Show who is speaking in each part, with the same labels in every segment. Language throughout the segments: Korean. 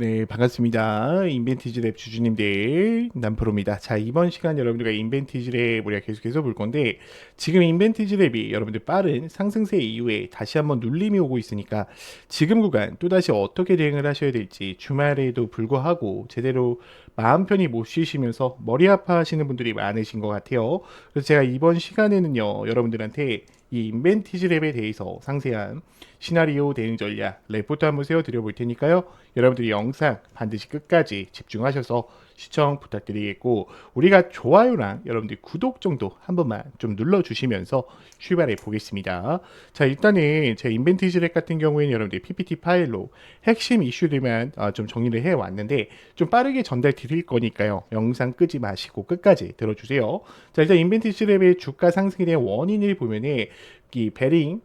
Speaker 1: 네, 반갑습니다. 인벤티지 랩 주주님들, 남프로입니다. 자, 이번 시간 여러분들과 인벤티지 랩 우리가 계속해서 볼 건데, 지금 인벤티지 랩이 여러분들 빠른 상승세 이후에 다시 한번 눌림이 오고 있으니까, 지금 구간 또다시 어떻게 대응을 하셔야 될지, 주말에도 불구하고 제대로 마음 편히 못 쉬시면서 머리 아파하시는 분들이 많으신 것 같아요. 그래서 제가 이번 시간에는요, 여러분들한테 이 인벤티지 랩에 대해서 상세한 시나리오 대응 전략 레포트 한번 세워드려 볼 테니까요. 여러분들이 영상 반드시 끝까지 집중하셔서 시청 부탁드리겠고 우리가 좋아요랑 여러분들 구독 정도 한 번만 좀 눌러주시면서 출발해 보겠습니다. 자 일단은 제 인벤티지 랩 같은 경우에는 여러분들 PPT 파일로 핵심 이슈들만 아, 좀 정리를 해 왔는데 좀 빠르게 전달 드릴 거니까요. 영상 끄지 마시고 끝까지 들어주세요. 자 일단 인벤티지 랩의 주가 상승에 대한 원인을 보면은 이 베링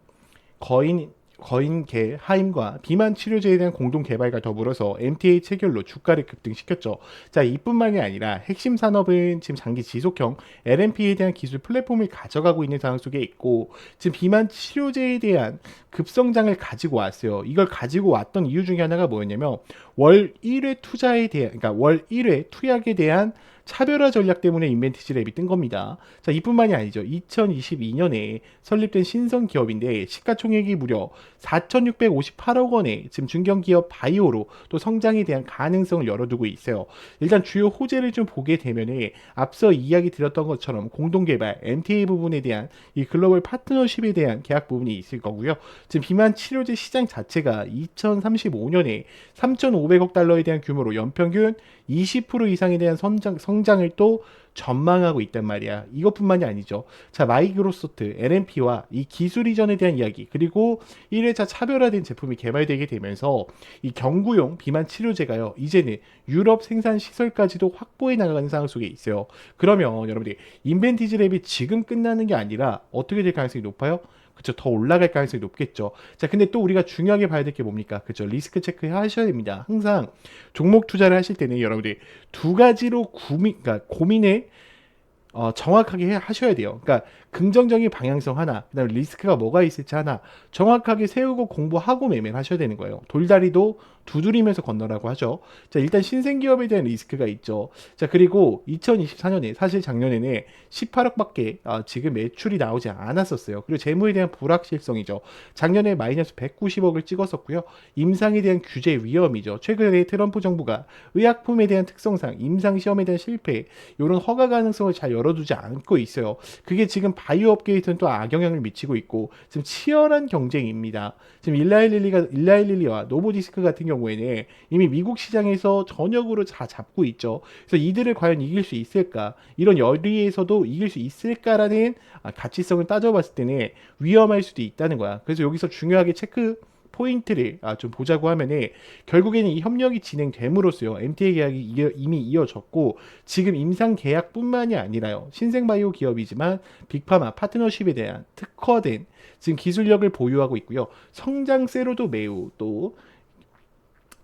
Speaker 1: 거인 거인계 하임과 비만 치료제에 대한 공동 개발과 더불어서 MTA 체결로 주가를 급등시켰죠. 자, 이뿐만이 아니라 핵심 산업은 지금 장기 지속형 LNP에 대한 기술 플랫폼을 가져가고 있는 상황 속에 있고 지금 비만 치료제에 대한 급성장을 가지고 왔어요. 이걸 가지고 왔던 이유 중에 하나가 뭐였냐면 월 1회 투자에 대한 그러니까 월 1회 투약에 대한 차별화 전략 때문에 인벤티지 랩이 뜬 겁니다. 자, 이뿐만이 아니죠. 2022년에 설립된 신성 기업인데 시가총액이 무려 4,658억 원에 지금 중견 기업 바이오로 또 성장에 대한 가능성을 열어두고 있어요. 일단 주요 호재를 좀 보게 되면은 앞서 이야기 드렸던 것처럼 공동 개발, MTA 부분에 대한 이 글로벌 파트너십에 대한 계약 부분이 있을 거고요. 지금 비만 치료제 시장 자체가 2035년에 3,500억 달러에 대한 규모로 연평균 20% 이상에 대한 성장, 성장을 또 전망하고 있단 말이야. 이것뿐만이 아니죠. 자, 마이크로소프트, LNP와 이 기술 이전에 대한 이야기, 그리고 1회차 차별화된 제품이 개발되게 되면서 이 경구용 비만 치료제가요, 이제는 유럽 생산 시설까지도 확보해 나가는 상황 속에 있어요. 그러면 여러분들이 인벤티지 랩이 지금 끝나는 게 아니라 어떻게 될 가능성이 높아요? 그쵸 더 올라갈 가능성이 높겠죠. 자, 근데 또 우리가 중요하게 봐야 될 게 뭡니까? 그쵸 리스크 체크 하셔야 됩니다. 항상 종목 투자를 하실 때는 여러분들이 두 가지로 고민, 그러니까 고민을 어, 정확하게 해, 하셔야 돼요. 그러니까 긍정적인 방향성 하나, 그다음에 리스크가 뭐가 있을지 하나 정확하게 세우고 공부하고 매매를 하셔야 되는 거예요. 돌다리도 두드리면서 건너라고 하죠. 자, 일단 신생 기업에 대한 리스크가 있죠. 자, 그리고 2024년에 사실 작년에는 18억밖에 어, 지금 매출이 나오지 않았었어요. 그리고 재무에 대한 불확실성이죠. 작년에 마이너스 190억을 찍었었고요. 임상에 대한 규제 위험이죠. 최근에 트럼프 정부가 의약품에 대한 특성상 임상 시험에 대한 실패 이런 허가 가능성을 잘 열어두지 않고 있어요. 그게 지금 바이오 업계에서는 또 악영향을 미치고 있고 지금 치열한 경쟁입니다. 지금 일라일릴리가 일라일릴리와 노보디스크 같은 경우 에는 이미 미국 시장에서 전역으로 다 잡고 있죠. 그래서 이들을 과연 이길 수 있을까? 이런 열의에서도 이길 수 있을까라는 아, 가치성을 따져봤을 때는 위험할 수도 있다는 거야. 그래서 여기서 중요하게 체크 포인트를 아, 좀 보자고 하면은 결국에는 이 협력이 진행됨으로써요. MTA 계약이 이어, 이미 이어졌고 지금 임상 계약뿐만이 아니라요. 신생바이오 기업이지만 빅파마 파트너십에 대한 특화된 지금 기술력을 보유하고 있고요. 성장세로도 매우 또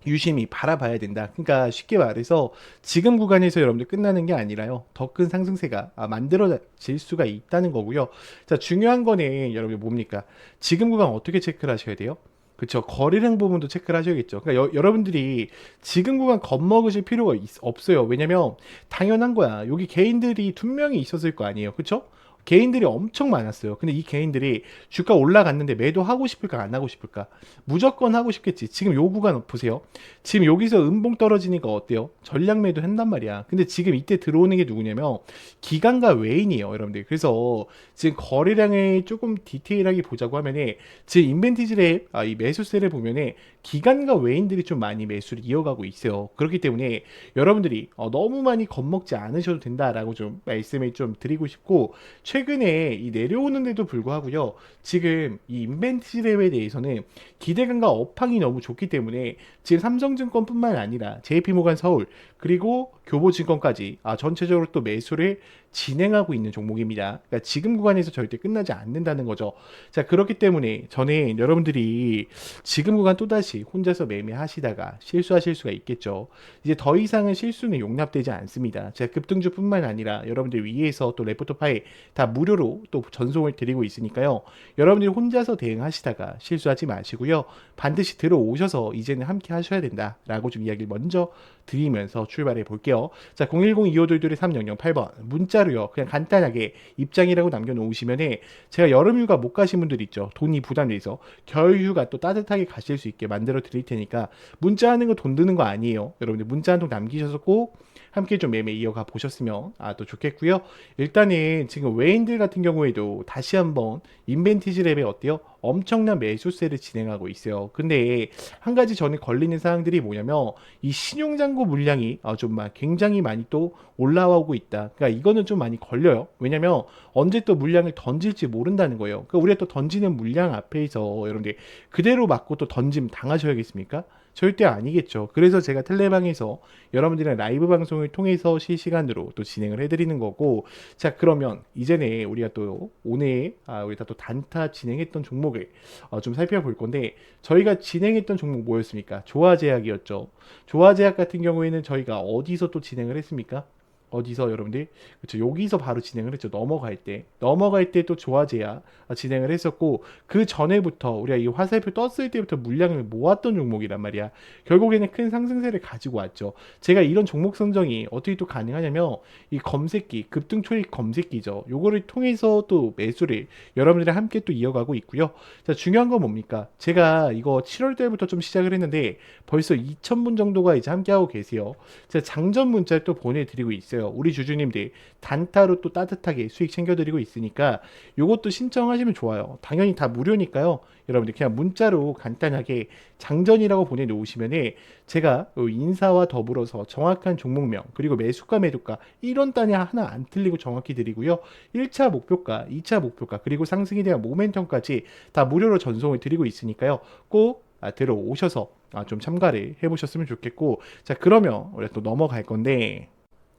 Speaker 1: 유심히 바라봐야 된다. 그러니까 쉽게 말해서 지금 구간에서 여러분들 끝나는 게 아니라요. 더 큰 상승세가 아, 만들어질 수가 있다는 거고요. 자, 중요한 거는 여러분 뭡니까? 지금 구간 어떻게 체크를 하셔야 돼요? 그렇죠. 거래량 부분도 체크를 하셔야겠죠. 그러니까 여, 러분들이 지금 구간 겁먹으실 필요가 있, 없어요. 왜냐면 당연한 거야. 여기 개인들이 두 명이 있었을 거 아니에요. 그렇죠? 개인들이 엄청 많았어요. 근데 이 개인들이 주가 올라갔는데 매도하고 싶을까 안 하고 싶을까? 무조건 하고 싶겠지. 지금 요 구간 보세요. 지금 여기서 음봉 떨어지니까 어때요? 전략 매도 한단 말이야. 근데 지금 이때 들어오는 게 누구냐면 기관과 외인이에요, 여러분들. 그래서 지금 거래량을 조금 디테일하게 보자고 하면은 지금 인벤티지의 아, 이 매수세를 보면은 기관과 외인들이 좀 많이 매수를 이어가고 있어요. 그렇기 때문에 여러분들이 어, 너무 많이 겁먹지 않으셔도 된다라고 좀 말씀을 좀 드리고 싶고 최근에 이 내려오는데도 불구하고요. 지금 이 인벤티지 랩에 대해서는 기대감과 업황이 너무 좋기 때문에 지금 삼성증권뿐만 아니라 JP모간 서울 그리고 교보증권까지 아, 전체적으로 또 매수를 진행하고 있는 종목입니다. 그러니까 지금 구간에서 절대 끝나지 않는다는 거죠. 자, 그렇기 때문에 저는 여러분들이 지금 구간 또다시 혼자서 매매하시다가 실수하실 수가 있겠죠. 이제 더 이상은 실수는 용납되지 않습니다. 제가 급등주뿐만 아니라 여러분들 위에서 또 레포토 파일 다 무료로 또 전송을 드리고 있으니까요. 여러분들이 혼자서 대응하시다가 실수하지 마시고요. 반드시 들어오셔서 이제는 함께 하셔야 된다라고 좀 이야기를 먼저 드리면서 출발해 볼게요. 자, 010-2522-3008번 문자 로요. 그냥 간단하게 입장이라고 남겨놓으시면은 제가 여름휴가 못 가신 분들 있죠. 돈이 부담돼서 겨울휴가 또 따뜻하게 가실 수 있게 만들어 드릴 테니까 문자하는 거 돈 드는 거 아니에요. 여러분들 문자 한 통 남기셔서 꼭 함께 좀 매매 이어가 보셨으면 아 또 좋겠고요. 일단은 지금 외인들 같은 경우에도 다시 한번 인벤티지 랩에 어때요? 엄청난 매수세를 진행하고 있어요. 근데 한 가지 전에 걸리는 사항들이 뭐냐면 이 신용잔고 물량이 아, 좀막 굉장히 많이 또 올라오고 있다. 그러니까 이거는 좀 많이 걸려요. 왜냐면 언제 또 물량을 던질지 모른다는 거예요. 그러니까 우리가 또 던지는 물량 앞에서 여러분들 그대로 맞고 또 던짐 당하셔야겠습니까? 절대 아니겠죠. 그래서 제가 텔레방에서 여러분들이랑 라이브 방송을 통해서 실시간으로 또 진행을 해드리는 거고, 자 그러면 이제는 우리가 또 오늘 아, 우리 다 또 단타 진행했던 종목을 어, 좀 살펴볼 건데 저희가 진행했던 종목 뭐였습니까? 조화제약이었죠. 조화제약 같은 경우에는 저희가 어디서 또 진행을 했습니까? 어디서 여러분들 그렇죠 여기서 바로 진행을 했죠. 넘어갈 때. 넘어갈 때 또 조화제야. 진행을 했었고 그 전에부터 우리가 이 화살표 떴을 때부터 물량을 모았던 종목이란 말이야. 결국에는 큰 상승세를 가지고 왔죠. 제가 이런 종목 선정이 어떻게 또 가능하냐면 이 검색기 급등 초입 검색기죠. 요거를 통해서 또 매수를 여러분들이 함께 또 이어가고 있고요. 자 중요한 건 뭡니까? 제가 이거 7월 달부터 좀 시작을 했는데 벌써 2,000분 정도가 이제 함께하고 계세요. 제가 장전 문자를 또 보내드리고 있어요. 우리 주주님들 단타로 또 따뜻하게 수익 챙겨드리고 있으니까 요것도 신청하시면 좋아요. 당연히 다 무료니까요. 여러분들 그냥 문자로 간단하게 장전이라고 보내놓으시면은 제가 요 인사와 더불어서 정확한 종목명 그리고 매수가 매도가 이런 단위 하나 안 틀리고 정확히 드리고요. 1차 목표가, 2차 목표가 그리고 상승에 대한 모멘텀까지 다 무료로 전송을 드리고 있으니까요. 꼭 아, 들어오셔서 아, 좀 참가를 해보셨으면 좋겠고 자 그러면 우리가 또 넘어갈 건데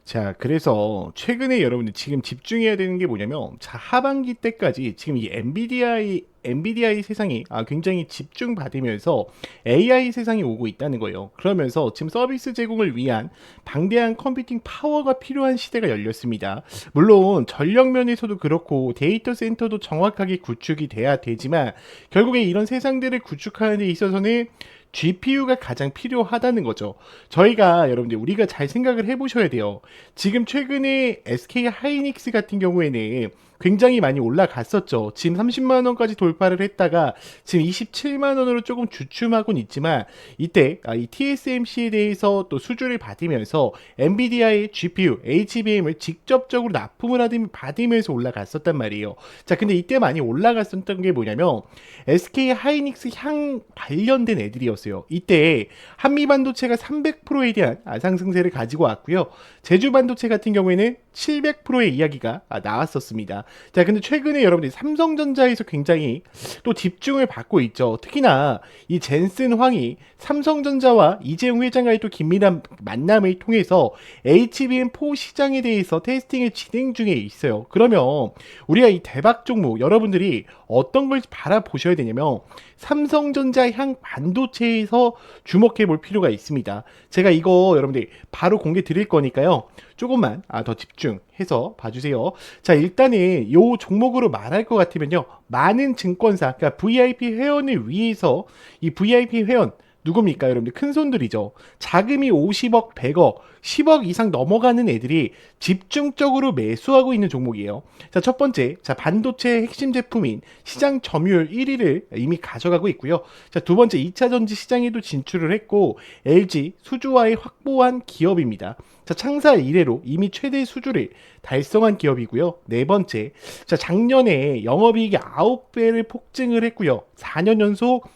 Speaker 1: 자, 그래서 최근에 여러분들 지금 집중해야 되는 게 뭐냐면, 자, 하반기 때까지 지금 이 엔비디아의 엔비디아의 세상이 아, 굉장히 집중받으면서 AI 세상이 오고 있다는 거예요. 그러면서 지금 서비스 제공을 위한 방대한 컴퓨팅 파워가 필요한 시대가 열렸습니다. 물론 전력 면에서도 그렇고 데이터 센터도 정확하게 구축이 돼야 되지만 결국에 이런 세상들을 구축하는 데 있어서는 GPU가 가장 필요하다는 거죠. 저희가 여러분들 우리가 잘 생각을 해보셔야 돼요. 지금 최근에 SK 하이닉스 같은 경우에는 굉장히 많이 올라갔었죠. 지금 30만 원까지 돌파를 했다가 지금 27만 원으로 조금 주춤하곤 있지만 이때 아, 이 TSMC에 대해서 또 수주를 받으면서 엔비디아의 GPU, HBM을 직접적으로 납품을 받으면서 올라갔었단 말이에요. 자, 근데 이때 많이 올라갔었던 게 뭐냐면 SK 하이닉스 향 관련된 애들이었어요. 이때 한미 반도체가 300%에 대한 아, 상승세를 가지고 왔고요. 제주 반도체 같은 경우에는 700%의 이야기가 아, 나왔었습니다. 자, 근데 최근에 여러분들이 삼성전자에서 굉장히 또 집중을 받고 있죠. 특히나 이 젠슨 황이 삼성전자와 이재용 회장과의 또 긴밀한 만남을 통해서 HBM4 시장에 대해서 테스팅을 진행 중에 있어요. 그러면 우리가 이 대박 종목 여러분들이 어떤 걸 바라보셔야 되냐면 삼성전자 향 반도체에서 주목해 볼 필요가 있습니다. 제가 이거 여러분들 바로 공개 드릴 거니까요. 조금만 아, 더 집중해서 봐주세요. 자, 일단은 요 종목으로 말할 것 같으면요. 많은 증권사, 그러니까 VIP 회원을 위해서 이 VIP 회원 누굽니까 여러분들? 큰 손들이죠. 자금이 50억 100억 10억 이상 넘어가는 애들이 집중적으로 매수하고 있는 종목이에요. 자 첫 번째 자 반도체 핵심 제품인 시장 점유율 1위를 이미 가져가고 있고요. 자 두 번째 2차 전지 시장에도 진출을 했고 LG 수주와의 확보한 기업입니다. 자 창사 이래로 이미 최대 수주를 달성한 기업이고요. 네 번째 자 작년에 영업이익이 9배를 폭증을 했고요. 4년 연속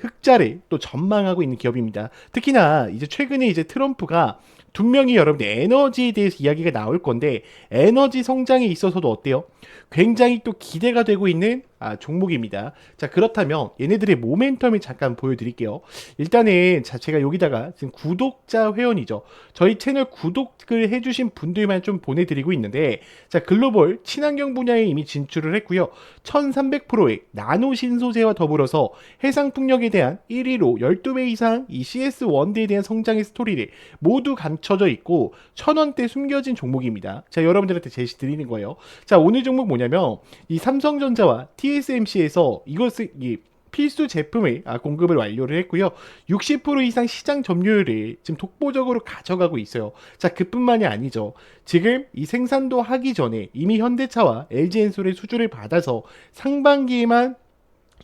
Speaker 1: 흑자를 또 전망하고 있는 기업입니다. 특히나 이제 최근에 이제 트럼프가 분명히 여러분들 에너지에 대해서 이야기가 나올 건데 에너지 성장에 있어서도 어때요? 굉장히 또 기대가 되고 있는 아, 종목입니다. 자, 그렇다면 얘네들의 모멘텀을 잠깐 보여드릴게요. 일단은 자, 제가 여기다가 지금 구독자 회원이죠. 저희 채널 구독을 해주신 분들만 좀 보내드리고 있는데, 자, 글로벌 친환경 분야에 이미 진출을 했고요. 1300%의 나노 신소재와 더불어서 해상 풍력에 대한 1위로 12배 이상 이 CS 원대에 대한 성장의 스토리를 모두 감 춰져 있고, 천원대 숨겨진 종목입니다. 자, 여러분들한테 제시 드리는 거예요. 자, 오늘 종목 뭐냐면, 이 삼성전자와 TSMC에서 이것을 이 필수 제품의 아, 공급을 완료를 했고요. 60% 이상 시장 점유율을 지금 독보적으로 가져가고 있어요. 자, 그뿐만이 아니죠. 지금 이 생산도 하기 전에 이미 현대차와 LG엔솔의 수주를 받아서 상반기에만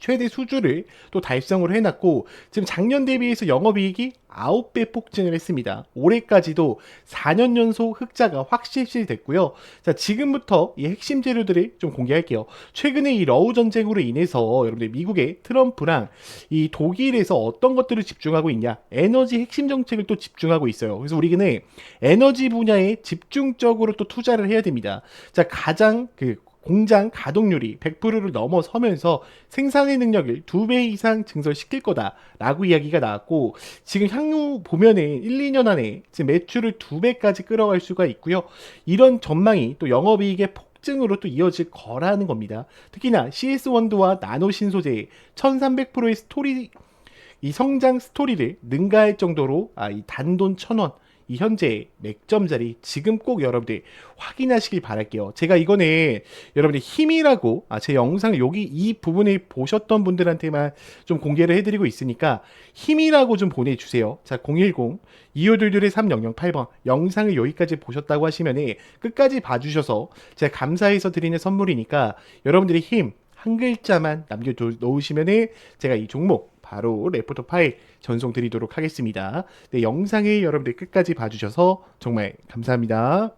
Speaker 1: 최대 수주를 또 달성을 해놨고 지금 작년 대비해서 영업이익이 9배 폭증을 했습니다. 올해까지도 4년 연속 흑자가 확실시 됐고요. 자 지금부터 이 핵심 재료들을 좀 공개할게요. 최근에 이 러우 전쟁으로 인해서 여러분들 미국의 트럼프랑 이 독일에서 어떤 것들을 집중하고 있냐? 에너지 핵심 정책을 또 집중하고 있어요. 그래서 우리는 에너지 분야에 집중적으로 또 투자를 해야 됩니다. 자 가장 그 공장 가동률이 100%를 넘어서면서 생산의 능력을 두배 이상 증설시킬 거다라고 이야기가 나왔고 지금 향후 보면은 1, 2년 안에 지금 매출을 두 배까지 끌어갈 수가 있고요. 이런 전망이 또 영업이익의 폭증으로 또 이어질 거라는 겁니다. 특히나 CS 원도와 나노 신소재의 1300%의 스토리 이 성장 스토리를 능가할 정도로 아, 이 단돈 천원 이 현재 맥점 자리 지금 꼭 여러분들 확인하시길 바랄게요. 제가 이거는 여러분들 힘이라고 아, 제 영상을 여기 이 부분을 보셨던 분들한테만 좀 공개를 해드리고 있으니까 힘이라고 좀 보내주세요. 자 010 2522의 3008번 영상을 여기까지 보셨다고 하시면은 끝까지 봐주셔서 제가 감사해서 드리는 선물이니까 여러분들의 힘 한 글자만 남겨놓으시면은 제가 이 종목 바로 레포터 파일 전송 드리도록 하겠습니다. 네, 영상을 여러분들 끝까지 봐주셔서 정말 감사합니다.